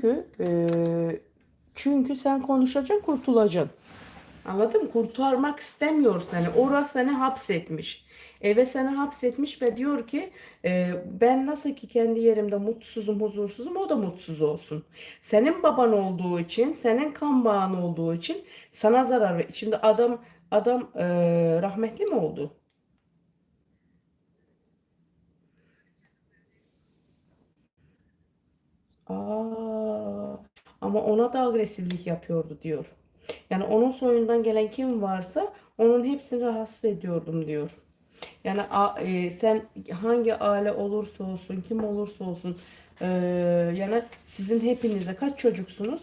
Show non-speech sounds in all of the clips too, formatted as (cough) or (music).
Çünkü e, çünkü sen konuşacaksın kurtulacaksın. Anladın mı? Kurtarmak istemiyor seni. Orası seni hapsetmiş. Eve seni hapsetmiş ve diyor ki e, ben nasıl ki kendi yerimde mutsuzum, huzursuzum o da mutsuz olsun. Senin baban olduğu için, senin kan bağın olduğu için sana zarar ver. Şimdi adam adam e, rahmetli mi oldu? Aa, ama ona da agresiflik yapıyordu diyor. Yani onun soyundan gelen kim varsa onun hepsini rahatsız ediyordum diyor. Yani a- e, sen hangi aile olursa olsun, kim olursa olsun e, yani sizin hepinize kaç çocuksunuz?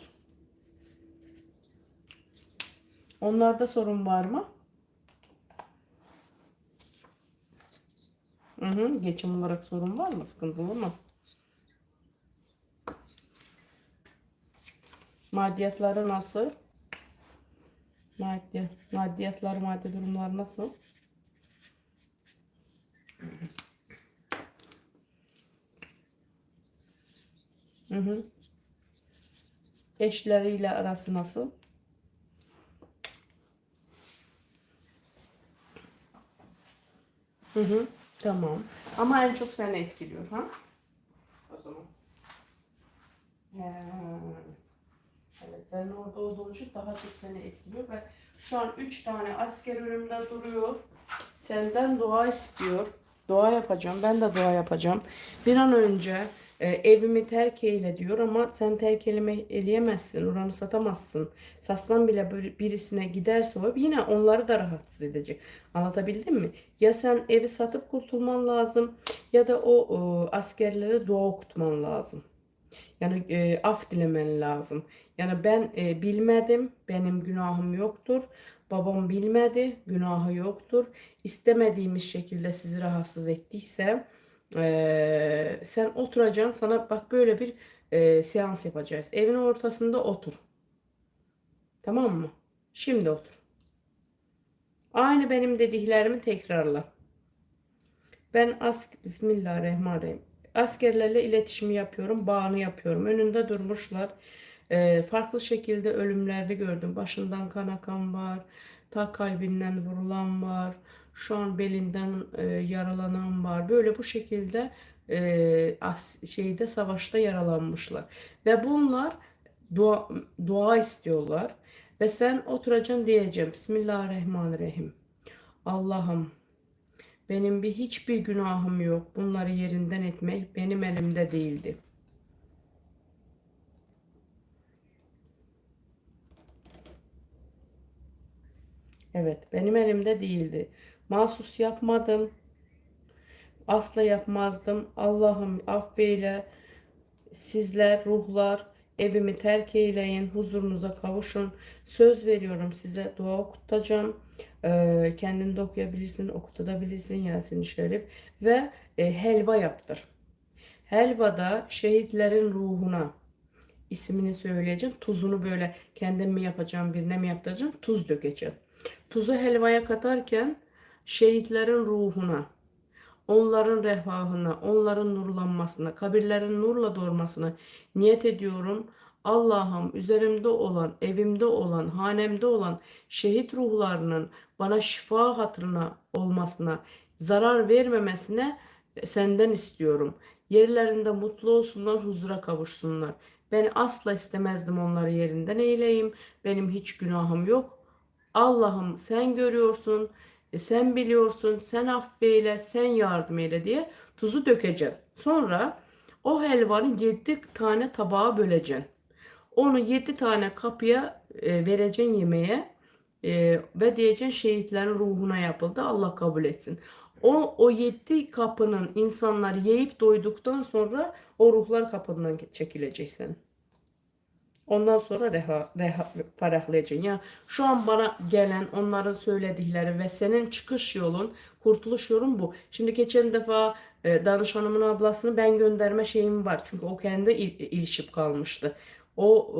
Onlarda sorun var mı? Hı hı, geçim olarak sorun var mı? Sıkıntılı mı? Maddiyatları nasıl? Maddi, maddiyatlar, maddi durumlar nasıl? Hı hı. Eşleriyle arası nasıl? Hı hı. Tamam. Ama en çok seni etkiliyor ha? O zaman. He. Evet, senin orada olduğun için daha çok seni etkiliyor ve şu an üç tane asker önümde duruyor. Senden dua istiyor. Dua yapacağım. Ben de dua yapacağım. Bir an önce e, evimi terk eyle diyor ama sen terk elime, eleyemezsin. Oranı satamazsın. Satsan bile bir- birisine giderse o yine onları da rahatsız edecek. Anlatabildim mi? Ya sen evi satıp kurtulman lazım ya da o, o askerlere dua okutman lazım. Yani e, af dilemen lazım. Yani ben e, bilmedim, benim günahım yoktur. Babam bilmedi, günahı yoktur. İstemediğimiz şekilde sizi rahatsız ettiyse e, sen oturacaksın. Sana bak böyle bir e, seans yapacağız. Evin ortasında otur. Tamam mı? Şimdi otur. Aynı benim dediklerimi tekrarla. Ben as Bismillahirrahmanirrahim. Askerlerle iletişimi yapıyorum, bağını yapıyorum. Önünde durmuşlar. Ee, farklı şekilde ölümlerini gördüm. Başından kan akan var, ta kalbinden vurulan var, şu an belinden e, yaralanan var. Böyle bu şekilde e, as, şeyde savaşta yaralanmışlar. Ve bunlar dua, dua istiyorlar. Ve sen oturacaksın diyeceğim. Bismillahirrahmanirrahim. Allah'ım benim bir hiçbir günahım yok. Bunları yerinden etmek benim elimde değildi. Evet, benim elimde değildi. Mahsus yapmadım. Asla yapmazdım. Allah'ım affeyle. Sizler, ruhlar evimi terk eyleyin, huzurunuza kavuşun. Söz veriyorum size dua okutacağım. Ee, kendin de okuyabilirsin, okutabilirsin Yasin-i Şerif. Ve e, helva yaptır. Helvada şehitlerin ruhuna ismini söyleyeceğim. Tuzunu böyle kendim mi yapacağım, birine mi yaptıracağım? Tuz dökeceğim. Tuzu helvaya katarken şehitlerin ruhuna, onların refahına, onların nurlanmasına, kabirlerin nurla doğurmasına niyet ediyorum. Allah'ım üzerimde olan, evimde olan, hanemde olan şehit ruhlarının bana şifa hatırına olmasına, zarar vermemesine senden istiyorum. Yerlerinde mutlu olsunlar, huzura kavuşsunlar. Ben asla istemezdim onları yerinden eyleyim. Benim hiç günahım yok. Allah'ım sen görüyorsun, e, sen biliyorsun, sen affeyle, sen yardım eyle diye tuzu dökeceğim. Sonra o helvanı 7 tane tabağa böleceksin. Onu 7 tane kapıya e, vereceksin yemeğe e, ve diyeceksin şehitlerin ruhuna yapıldı. Allah kabul etsin. O, o yedi kapının insanlar yiyip doyduktan sonra o ruhlar kapından çekilecek senin. Ondan sonra reha, reha, ferahlayacaksın. Ya şu an bana gelen onların söyledikleri ve senin çıkış yolun, kurtuluş yolun bu. Şimdi geçen defa e, danışanımın ablasını ben gönderme şeyim var. Çünkü o kendi il, ilişip kalmıştı. O, e,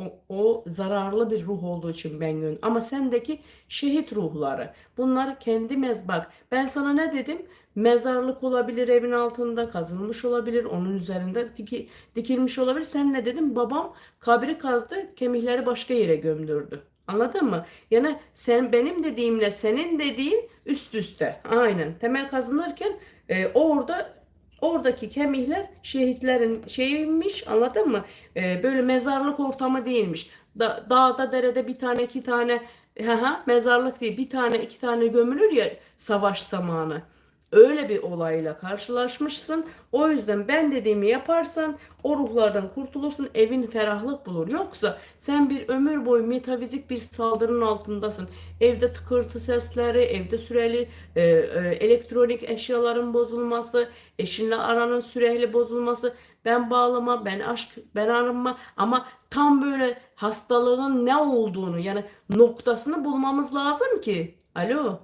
o, o zararlı bir ruh olduğu için ben gön. Ama sendeki şehit ruhları. Bunlar kendi mez bak. Ben sana ne dedim? Mezarlık olabilir evin altında kazılmış olabilir. Onun üzerinde diki, dikilmiş olabilir. Sen ne dedin? Babam kabri kazdı, kemikleri başka yere gömdürdü. Anladın mı? Yani sen benim dediğimle senin dediğin üst üste. Aynen. Temel kazınırken e, orada Oradaki kemikler şehitlerin şeyiymiş anladın mı? Ee, böyle mezarlık ortamı değilmiş. Da, dağda derede bir tane iki tane haha, mezarlık değil bir tane iki tane gömülür ya savaş zamanı. Öyle bir olayla karşılaşmışsın. O yüzden ben dediğimi yaparsan o ruhlardan kurtulursun. Evin ferahlık bulur. Yoksa sen bir ömür boyu metafizik bir saldırının altındasın. Evde tıkırtı sesleri, evde süreli e, e, elektronik eşyaların bozulması, eşinle aranın sürekli bozulması. Ben bağlama, ben aşk, ben arınma ama tam böyle hastalığın ne olduğunu yani noktasını bulmamız lazım ki. Alo.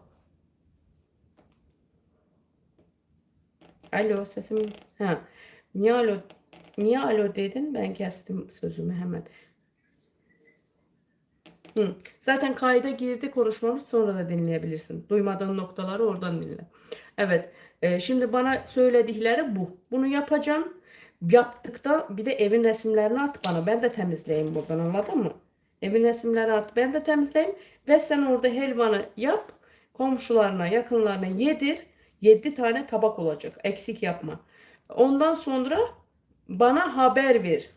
Alo sesim. Ha. Niye alo? Niye alo dedin? Ben kestim sözümü hemen. Hı. Zaten kayda girdi konuşmamız sonra da dinleyebilirsin. Duymadığın noktaları oradan dinle. Evet. e, şimdi bana söyledikleri bu. Bunu yapacağım. Yaptıkta bir de evin resimlerini at bana. Ben de temizleyeyim buradan anladın mı? Evin resimlerini at. Ben de temizleyeyim. Ve sen orada helvanı yap. Komşularına, yakınlarına yedir. 7 tane tabak olacak. Eksik yapma. Ondan sonra bana haber ver.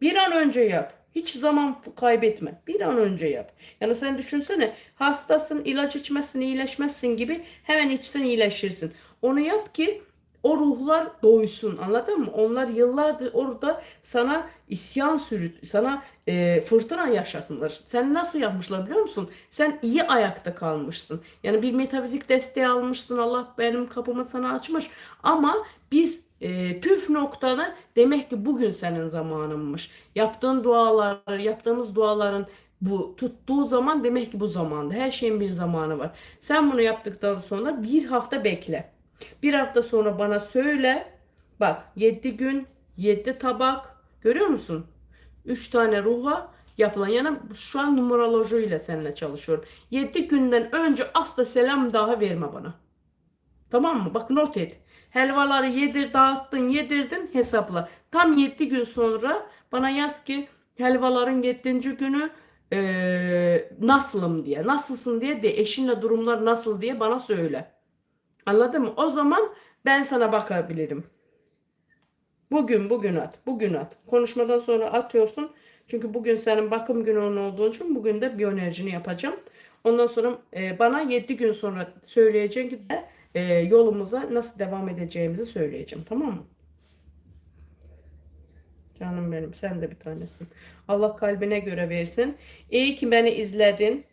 Bir an önce yap. Hiç zaman kaybetme. Bir an önce yap. Yani sen düşünsene hastasın, ilaç içmezsin, iyileşmezsin gibi hemen içsen iyileşirsin. Onu yap ki o ruhlar doysun anladın mı? Onlar yıllardır orada sana isyan sürüt, sana e, fırtına yaşatılır. Sen nasıl yapmışlar biliyor musun? Sen iyi ayakta kalmışsın. Yani bir metafizik desteği almışsın. Allah benim kapımı sana açmış. Ama biz e, püf noktanı demek ki bugün senin zamanınmış. Yaptığın dualar, yaptığımız duaların bu tuttuğu zaman demek ki bu zamanda. Her şeyin bir zamanı var. Sen bunu yaptıktan sonra bir hafta bekle. Bir hafta sonra bana söyle. Bak 7 gün 7 tabak görüyor musun? 3 tane ruha yapılan yani şu an numeroloji ile seninle çalışıyorum. 7 günden önce asla selam daha verme bana. Tamam mı? Bak not et. Helvaları yedir, dağıttın, yedirdin hesapla. Tam 7 gün sonra bana yaz ki helvaların 7. günü eee, nasılım diye. Nasılsın diye de eşinle durumlar nasıl diye bana söyle. Anladın mı? O zaman ben sana bakabilirim. Bugün bugün at. Bugün at. Konuşmadan sonra atıyorsun. Çünkü bugün senin bakım günün olduğu için bugün de biyoenerjini yapacağım. Ondan sonra e, bana 7 gün sonra söyleyeceksin ki de e, yolumuza nasıl devam edeceğimizi söyleyeceğim. Tamam mı? Canım benim sen de bir tanesin. Allah kalbine göre versin. İyi ki beni izledin.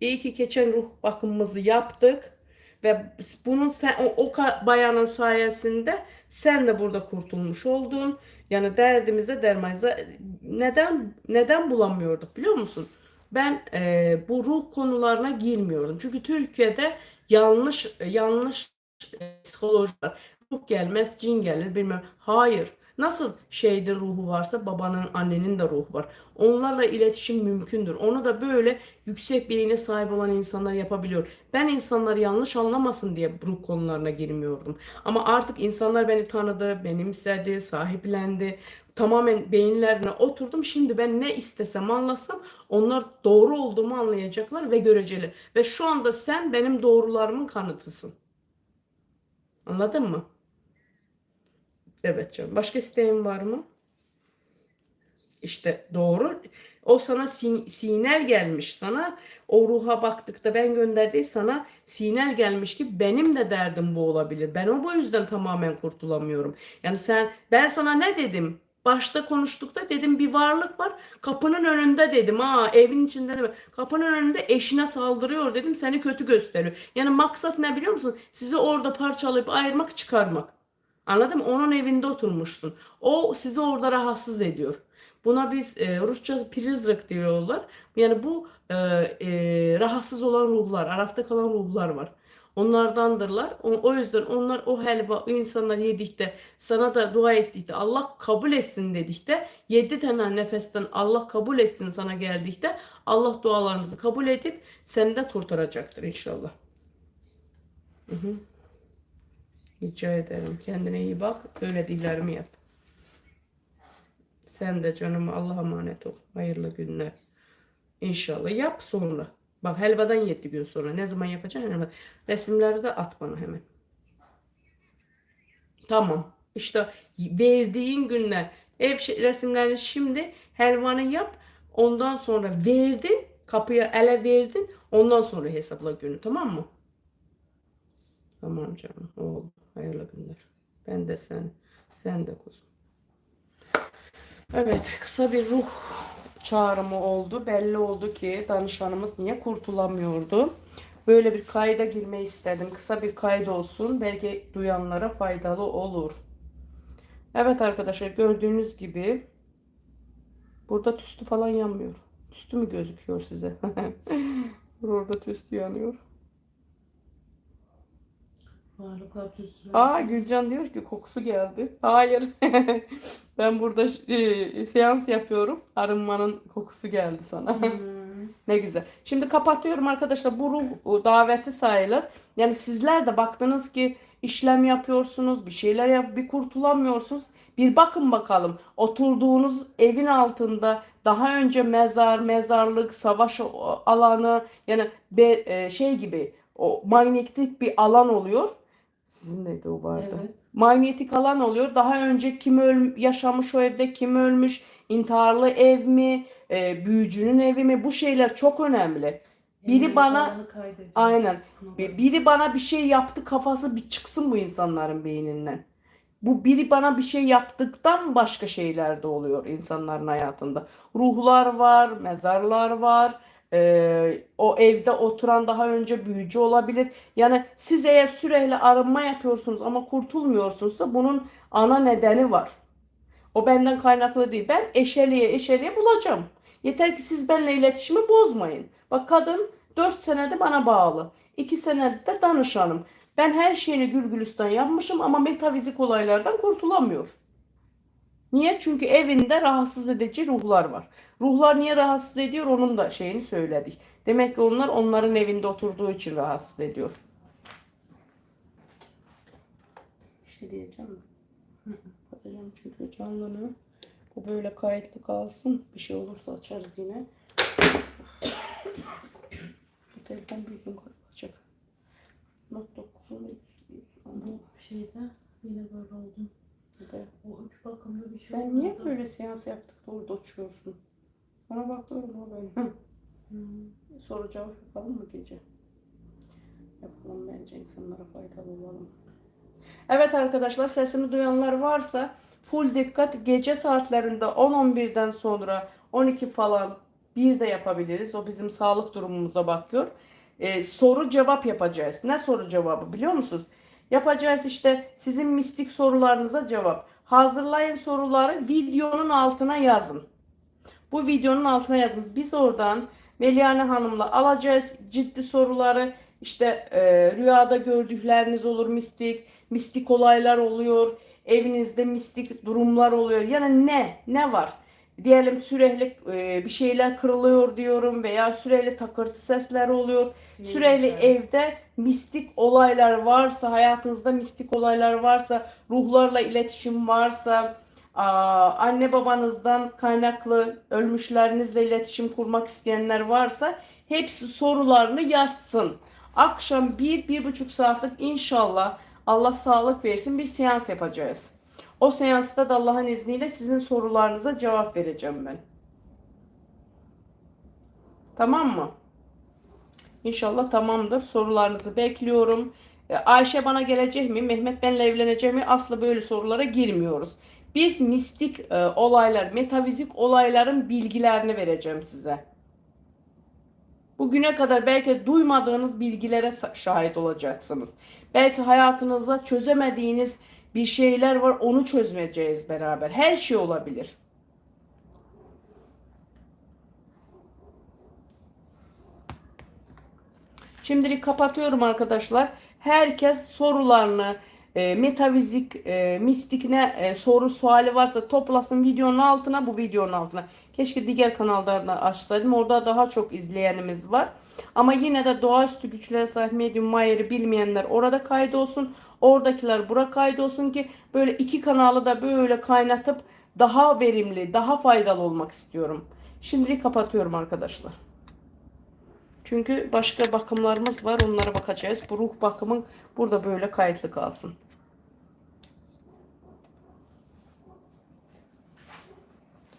İyi ki geçen ruh bakımımızı yaptık. Ve bunun sen, o, o bayanın sayesinde sen de burada kurtulmuş oldun. Yani derdimize dermanıza neden neden bulamıyorduk biliyor musun? Ben e, bu ruh konularına girmiyordum. Çünkü Türkiye'de yanlış yanlış e, psikoloji var. Ruh gelmez, cin gelir bilmem. Hayır. Nasıl şeyde ruhu varsa babanın, annenin de ruhu var. Onlarla iletişim mümkündür. Onu da böyle yüksek beyine sahip olan insanlar yapabiliyor. Ben insanları yanlış anlamasın diye ruh konularına girmiyordum. Ama artık insanlar beni tanıdı, benimsedi, sahiplendi. Tamamen beyinlerine oturdum. Şimdi ben ne istesem anlasam onlar doğru olduğumu anlayacaklar ve göreceli. Ve şu anda sen benim doğrularımın kanıtısın. Anladın mı? Evet canım. Başka isteğin var mı? İşte doğru. O sana sin- sinel gelmiş sana. O ruha baktıkta ben gönderdiği sana sinel gelmiş ki benim de derdim bu olabilir. Ben o bu yüzden tamamen kurtulamıyorum. Yani sen ben sana ne dedim? Başta konuştukta dedim bir varlık var. Kapının önünde dedim. Ha evin içinde dedim. Kapının önünde eşine saldırıyor dedim. Seni kötü gösteriyor. Yani maksat ne biliyor musun? Sizi orada parçalayıp ayırmak, çıkarmak. Anladın mı? Onun evinde oturmuşsun. O sizi orada rahatsız ediyor. Buna biz e, Rusça prizrak diyorlar. Yani bu e, e, rahatsız olan ruhlar, arafta kalan ruhlar var. onlardandırlar. O, o yüzden onlar o helva o insanlar yedikte sana da dua ettikte Allah kabul etsin dedikte 7 tane nefesten Allah kabul etsin sana geldikte Allah dualarınızı kabul edip seni de kurtaracaktır inşallah. Hı hı. Rica ederim. Kendine iyi bak. Söylediklerimi yap. Sen de canım Allah'a emanet ol. Hayırlı günler. İnşallah yap sonra. Bak helvadan 7 gün sonra. Ne zaman yapacaksın? Helva. Resimleri de at bana hemen. Tamam. İşte verdiğin günler ev resimlerini şimdi helvanı yap. Ondan sonra verdin. Kapıya ele verdin. Ondan sonra hesapla günü. Tamam mı? Tamam canım. Oldu. Hayırlı günler. Ben de sen. Sen de kuzum. Evet. Kısa bir ruh çağrımı oldu. Belli oldu ki danışanımız niye kurtulamıyordu. Böyle bir kayda girmeyi istedim. Kısa bir kayıt olsun. Belki duyanlara faydalı olur. Evet arkadaşlar gördüğünüz gibi burada tüstü falan yanmıyor. Tüstü mü gözüküyor size? (laughs) Orada tüstü yanıyor. Varlıklar tütsü. Aa Gülcan diyor ki kokusu geldi. Hayır. (laughs) ben burada e, seans yapıyorum. Arınmanın kokusu geldi sana. (laughs) ne güzel. Şimdi kapatıyorum arkadaşlar. Bu ruh daveti sayılır. Yani sizler de baktınız ki işlem yapıyorsunuz, bir şeyler yap, bir kurtulamıyorsunuz. Bir bakın bakalım. Oturduğunuz evin altında daha önce mezar, mezarlık, savaş alanı yani be- e, şey gibi o manyetik bir alan oluyor. Sizin de evde o vardı. Evet. Manyetik alan oluyor. Daha önce kim öl yaşamış o evde, kim ölmüş, intiharlı ev mi, e, büyücünün evi mi? Bu şeyler çok önemli. Biri bana-. Aynen. Biri bana bir şey yaptı kafası bir çıksın bu insanların beyninden. Bu biri bana bir şey yaptıktan başka şeyler de oluyor insanların hayatında. Ruhlar var, mezarlar var. Ee, o evde oturan daha önce büyücü olabilir. Yani siz eğer sürekli arınma yapıyorsunuz ama kurtulmuyorsunuzsa bunun ana nedeni var. O benden kaynaklı değil. Ben eşeliye eşeliye bulacağım. Yeter ki siz benimle iletişimi bozmayın. Bak kadın 4 senede bana bağlı. 2 senede de danışanım. Ben her şeyini gül gülistan yapmışım ama metafizik olaylardan kurtulamıyor. Niye? Çünkü evinde rahatsız edici ruhlar var. Ruhlar niye rahatsız ediyor onun da şeyini söyledik. Demek ki onlar onların evinde oturduğu için rahatsız ediyor. Bir şey diyeceğim mi? (laughs) Kapatacağım çünkü canlını. Bu böyle kayıtlı kalsın. Bir şey olursa açarız yine. (coughs) Bu telefon bir gün kapanacak. Not 9'unu Bu şeyde yine böyle oldum. De. O üç bakımda bir şey Sen niye böyle seans yaptık da orada uçuyorsun? Bana bakıyorum o ben. Hmm. Soru cevap yapalım mı gece? Yapalım bence insanlara faydalı olalım. Evet arkadaşlar sesimi duyanlar varsa full dikkat gece saatlerinde 10-11'den sonra 12 falan bir de yapabiliriz. O bizim sağlık durumumuza bakıyor. Ee, soru cevap yapacağız. Ne soru cevabı biliyor musunuz? Yapacağız işte sizin mistik sorularınıza cevap. Hazırlayın soruları videonun altına yazın. Bu videonun altına yazın. Biz oradan Meliane Hanım'la alacağız ciddi soruları. İşte e, rüyada gördükleriniz olur mistik, mistik olaylar oluyor, evinizde mistik durumlar oluyor. Yani ne, ne var? Diyelim sürekli e, bir şeyler kırılıyor diyorum veya sürekli takırtı sesler oluyor. Ne Sürekli evde mistik olaylar varsa, hayatınızda mistik olaylar varsa, ruhlarla iletişim varsa, aa, anne babanızdan kaynaklı ölmüşlerinizle iletişim kurmak isteyenler varsa hepsi sorularını yazsın. Akşam bir, bir buçuk saatlik inşallah Allah sağlık versin bir seans yapacağız. O seansta da Allah'ın izniyle sizin sorularınıza cevap vereceğim ben. Tamam mı? İnşallah tamamdır. Sorularınızı bekliyorum. E, Ayşe bana gelecek mi? Mehmet benimle evlenecek mi? Asla böyle sorulara girmiyoruz. Biz mistik e, olaylar, metafizik olayların bilgilerini vereceğim size. Bugüne kadar belki duymadığınız bilgilere şahit olacaksınız. Belki hayatınızda çözemediğiniz bir şeyler var, onu çözmeyeceğiz beraber. Her şey olabilir. Şimdilik kapatıyorum arkadaşlar. Herkes sorularını e, metafizik, e, mistik ne e, soru suali varsa toplasın videonun altına bu videonun altına. Keşke diğer kanallardan açsaydım. Orada daha çok izleyenimiz var. Ama yine de doğaüstü güçlere sahip Medium Mayer'i bilmeyenler orada kaydolsun. Oradakiler bura kaydolsun ki böyle iki kanalı da böyle kaynatıp daha verimli, daha faydalı olmak istiyorum. Şimdilik kapatıyorum arkadaşlar. Çünkü başka bakımlarımız var. Onlara bakacağız. Bu ruh bakımın burada böyle kayıtlı kalsın.